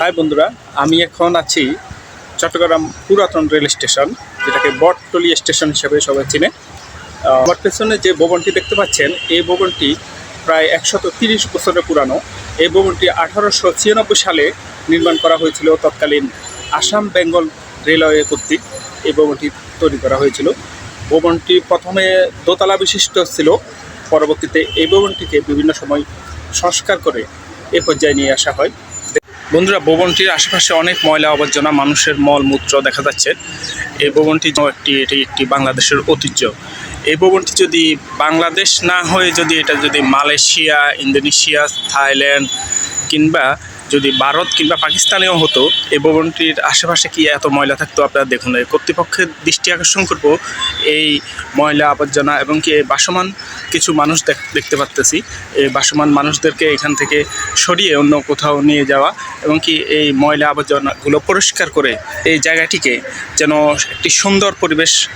High বন্ধুরা, আমি এখন আছি চট্টগ্রাম পুরাতন রেল স্টেশন, যেটাকে বটতলি স্টেশন হিসেবে সবাই চিনে। আমার পেছনে যে ভবনটি দেখতে পাচ্ছেন, এই ভবনটি প্রায় একশত তিরিশ বছরের পুরানো। এই ভবনটি আঠারোশো ছিয়ানব্বই সালে নির্মাণ করা হয়েছিল তৎকালীন আসাম বেঙ্গল রেলওয়ে কর্তৃক। এই ভবনটি তৈরি করা হয়েছিল। ভবনটি প্রথমে দোতলা বিশিষ্ট ছিল, পরবর্তীতে এই ভবনটিকে বিভিন্ন সময় সংস্কার করে এ পর্যায়ে নিয়ে আসা হয়। বন্ধুরা, ভবনটির আশেপাশে অনেক ময়লা আবর্জনা, মানুষের মল, মূত্র দেখা যাচ্ছে। এই ভবনটি একটি, এটি একটি বাংলাদেশের ঐতিহ্য। এই ভবনটি যদি বাংলাদেশ না হয়ে যদি এটা যদি মালয়েশিয়া, ইন্দোনেশিয়া, থাইল্যান্ড কিংবা যদি ভারত কিংবা পাকিস্তানেও হতো, এই ভবনটির আশেপাশে কি এত ময়লা থাকতো আপনারা দেখুন কর্তৃপক্ষের দৃষ্টি আকর্ষণ করব এই ময়লা আবর্জনা এবং কি বাসমান কিছু মানুষ দেখ- দেখতে পারতেছি। এই বাসমান মানুষদেরকে এখান থেকে সরিয়ে অন্য কোথাও নিয়ে যাওয়া এবং কি এই ময়লা আবর্জনাগুলো পরিষ্কার করে এই জায়গাটিকে যেন একটি সুন্দর পরিবেশ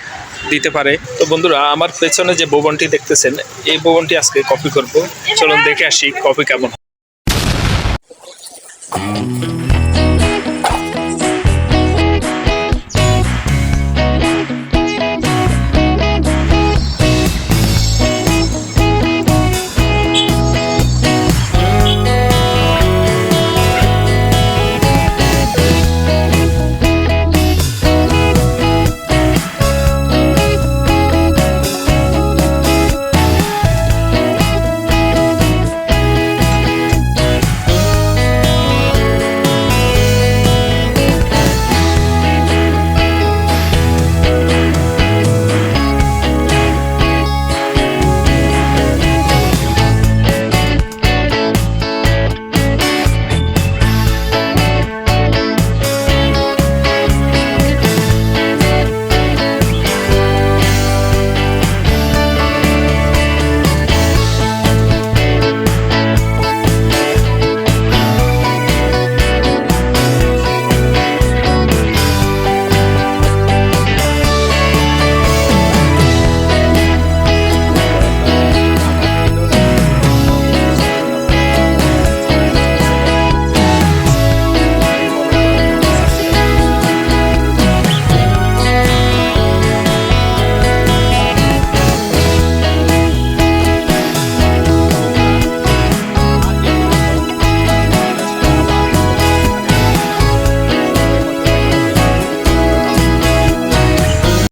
দিতে পারে। তো বন্ধুরা, আমার পেছনে যে ভবনটি দেখতেছেন, এই ভবনটি আজকে কপি করব। চলুন দেখে আসি কপি কেমন Mm-hmm.